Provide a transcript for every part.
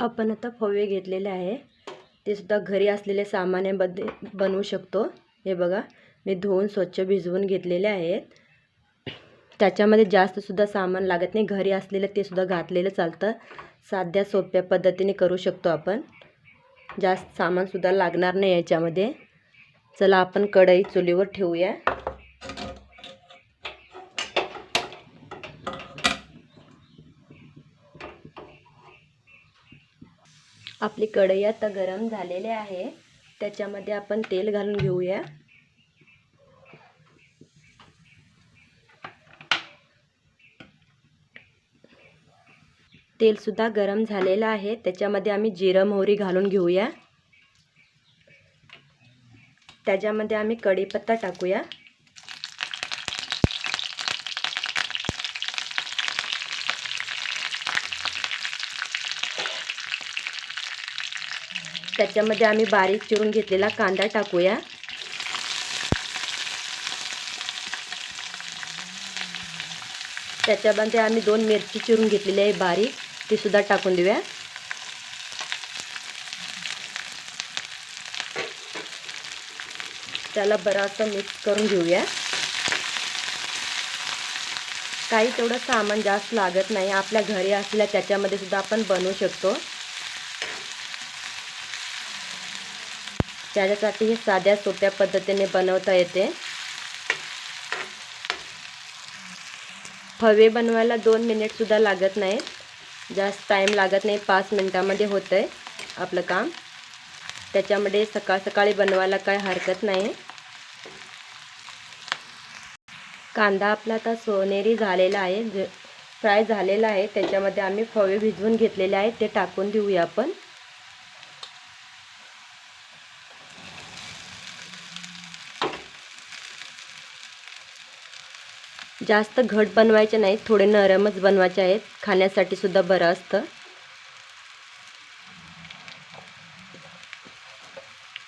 आपण आता फवे घेतलेले आहे. ते सुद्धा घरी असलेले सामान्यामध्ये बनवू शकतो. हे बघा मी धुवून स्वच्छ भिजवून घेतलेले आहेत. त्याच्यामध्ये जास्तसुद्धा सामान लागत नाही. घरी असलेलं ते सुद्धा घातलेलं चालतं. साध्या सोप्या पद्धतीने करू शकतो आपण. जास्त सामानसुद्धा लागणार नाही याच्यामध्ये. चला आपण कढई चुलीवर ठेवूया. आपली कढई आता गरम झालेली आहे. त्याच्यामध्ये आपण तेल घालून घेऊया. तेलसुद्धा गरम झालेलं आहे. त्याच्यामध्ये आम्ही जिरं मोहरी घालून घेऊया. त्याच्यामध्ये आम्ही कढीपत्ता टाकूया. त्याच्यामध्ये आम्ही बारीक चिरून घेतलेला कांदा टाकूया. त्याच्यामध्ये आम्ही दोन मिरची चिरून घेतलेली आहे बारीक ती सुद्धा टाकून देऊया. त्याला बराचसा मिक्स करून घेऊया. काही तेवढं सामान जास्त लागत नाही आपल्या घरी असल्या त्याच्यामध्ये सुद्धा आपण बनवू शकतो. त्याच्यासाठी हे साध्या सोप्या पद्धतीने बनवता येते. फवे बनवायला दोन मिनिटसुद्धा लागत नाही. जास्त टाईम लागत नाही. पाच मिनटामध्ये होतं आहे आपलं काम. त्याच्यामध्ये सकाळ सकाळी बनवायला काय हरकत नाही. कांदा आपला आता सोनेरी झालेला आहे. फ्राय झालेला आहे. त्याच्यामध्ये आम्ही फवे भिजवून घेतलेले आहेत. ते टाकून देऊया आपण. जास्त घट बनवायचे नाहीत थोडे नरमच बनवायचे आहेत. खाण्यासाठी सुद्धा बरं असतं.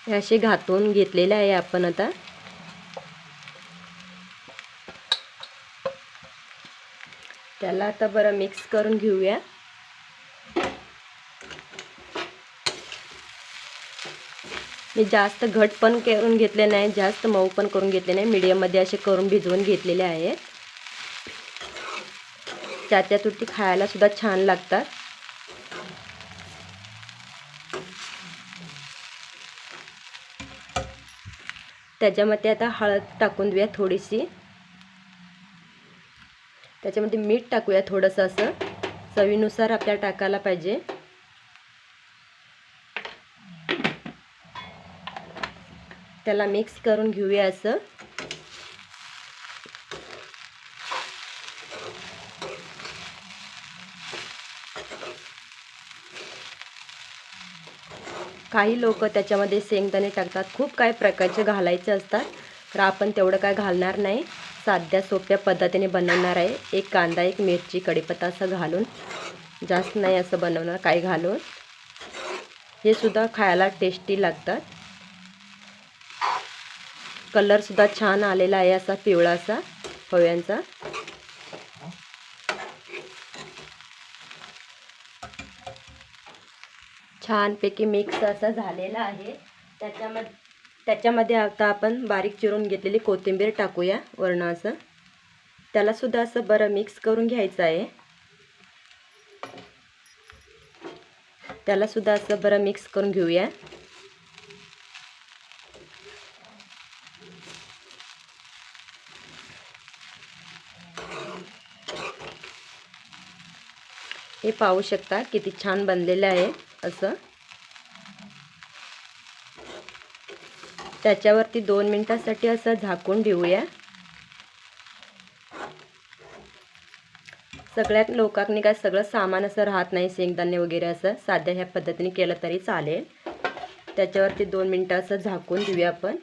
असे घातून घेतलेले आहे आपण आता. त्याला आता बरं मिक्स करून घेऊया. मी जास्त घट पण करून घेतले नाही जास्त मऊ पण करून घेतले नाही. मीडियममध्ये असे करून भिजवून घेतलेले आहेत. त्या त्या खायला सुद्धा छान लागतात. त्याच्यामध्ये आता हळद टाकून देऊया थोडीशी. त्याच्यामध्ये मीठ टाकूया थोडंसं असं. चवीनुसार आपल्याला टाकायला पाहिजे. त्याला मिक्स करून घेऊया असं. काही लोक त्याच्यामध्ये शेंगदाणे टाकतात. खूप काही प्रकारचे घालायचे असतात. तर आपण तेवढं काय घालणार नाही. साध्या सोप्या पद्धतीने बनवणार आहे. एक कांदा एक मिरची कढीपत्ता असं घालून. जास्त नाही असं बनवणार काही घालून. हे सुद्धा खायला टेस्टी लागतात. कलरसुद्धा छान आलेला आहे असा पिवळा असा पोह्यांचा छानपैकी मिक्स असा झालेला आहे. त्याच्यामध्ये त्याच्यामध्ये आता आपण बारीक चिरून घेतलेली कोथिंबीर टाकूया वरणं असं. त्यालासुद्धा असं बरं मिक्स करून घ्यायचं आहे. त्यालासुद्धा असं बरं मिक्स करून घेऊया. हे पाहू शकता किती छान बनलेलं आहे. असं. त्याच्यावरती दोन मिनटासाठी असं झाकून देऊया सगळ्यात लोकांनी काय सगळं सामान असं राहत नाही शेंगदाणे वगैरे असं. साध्या ह्या पद्धतीने केलं तरी चालेल. त्याच्यावरती दोन मिनटं असं झाकून देऊया आपण.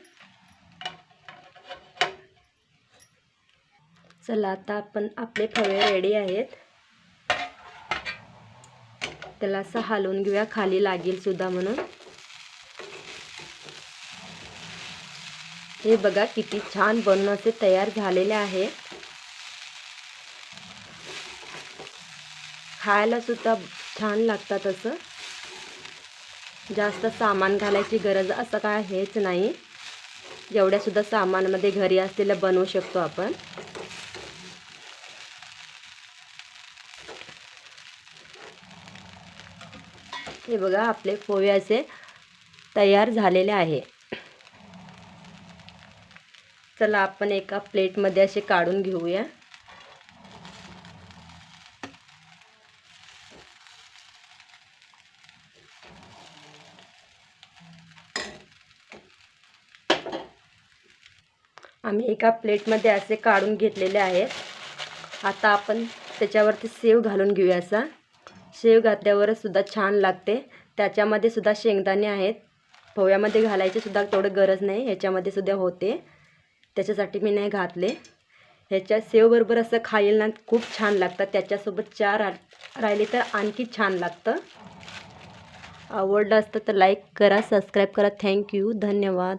चला आता आपण आपले फळे रेडी आहेत. त्याला असं हलवून घेऊया खाली लागेल सुद्धा म्हणून. हे बघा किती छान बनून असे तयार झालेले आहे. खायला सुद्धा छान लागतात असं. जास्त सामान घालायची गरज असं काय हेच नाही. एवढ्यासुद्धा सामानमध्ये घरी असलेलं बनवू शकतो आपण. हे बघा आपले पोहे असे तयार झालेले आहे. चला आपण एका प्लेटमध्ये असे काढून घेऊया. आम्ही एका प्लेटमध्ये असे काढून घेतलेले आहेत. आता आपण त्याच्यावरती सेव घालून घेऊया असा. शेव घातल्यावरच सुद्धा छान लागते. त्याच्यामध्ये सुद्धा शेंगदाणे आहेत. पोह्यामध्ये घालायची सुद्धा तेवढं गरज नाही. ह्याच्यामध्ये सुद्धा होते. त्याच्यासाठी मी नाही घातले. ह्याच्या सेवबरोबर असं खाईल ना खूप छान लागतं. त्याच्यासोबत चहा रा राहिले तर आणखी छान लागतं. आवडलं असतं तर लाईक करा सबस्क्राईब करा. थँक्यू धन्यवाद.